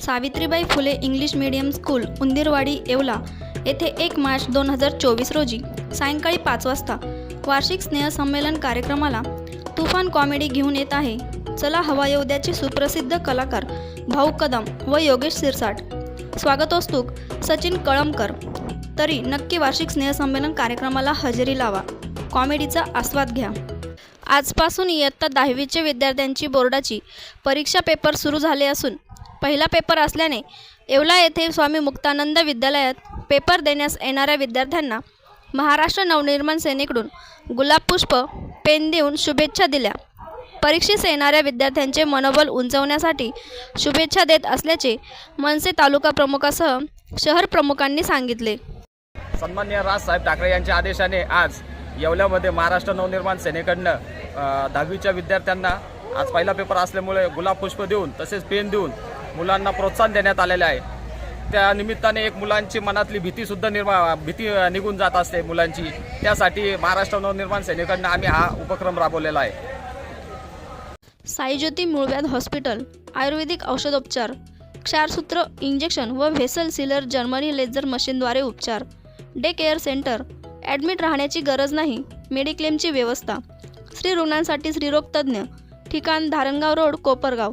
Savitribai Phule English medium school Undirwadi Yeola. येथे एक मार्च दोन हजार चोवीस रोजी सायंकाळी पाच वाजता वार्षिक स्नेहसंमेलन कार्यक्रमाला तुफान कॉमेडी घेऊन येत आहे. चला हवा येऊद्याचे सुप्रसिद्ध कलाकार भाऊ कदम व योगेश सिरसाट. स्वागतोस्तुक सचिन कळमकर. तरी नक्की वार्षिक स्नेहसंमेलन कार्यक्रमाला हजेरी लावा. कॉमेडीचा आस्वाद घ्या. आजपासून इयत्ता दहावीचे विद्यार्थ्यांची बोर्डाची परीक्षा पेपर सुरू झाले असून पहिला पेपर असल्याने येवला येथे स्वामी मुक्तानंद विद्यालयात पेपर देण्यास येणाऱ्या विद्यार्थ्यांना महाराष्ट्र नवनिर्माण सेनेकडून गुलाब पुष्प पेन देऊन शुभेच्छा दिल्या. परीक्षेस येणाऱ्या विद्यार्थ्यांचे मनोबल उंचवण्यासाठी शुभेच्छा देत असल्याचे मनसे तालुका प्रमुखासह शहर प्रमुखांनी सांगितले. सन्मान्य राजसाहेब ठाकरे यांच्या आदेशाने आज येवल्यामध्ये महाराष्ट्र नवनिर्माण सेनेकडनं दहावीच्या विद्यार्थ्यांना आज पहिला पेपर असल्यामुळे गुलाब पुष्प देऊन तसेच पेन देऊन मुलांना प्रोत्साहन देण्यात आलेले आहे. त्या निमित्ताने एक मुलांची मनातली भीतीसुद्धा निर्मा भीती निघून जात असते मुलांची. त्यासाठी महाराष्ट्र नवनिर्माण सेनेकडनं आम्ही हा उपक्रम राबवलेला आहे. साईज्योती मूळव्याध हॉस्पिटल आयुर्वेदिक औषधोपचार क्षारसूत्र इंजेक्शन व व्हेसल सिलर जर्मनी लेझर मशीनद्वारे उपचार डे केअर सेंटर ॲडमिट राहण्याची गरज नाही मेडिक्लेमची व्यवस्था स्त्री रुग्णांसाठी स्त्रीरोग तज्ज्ञ ठिकाण धारणगाव रोड कोपरगाव.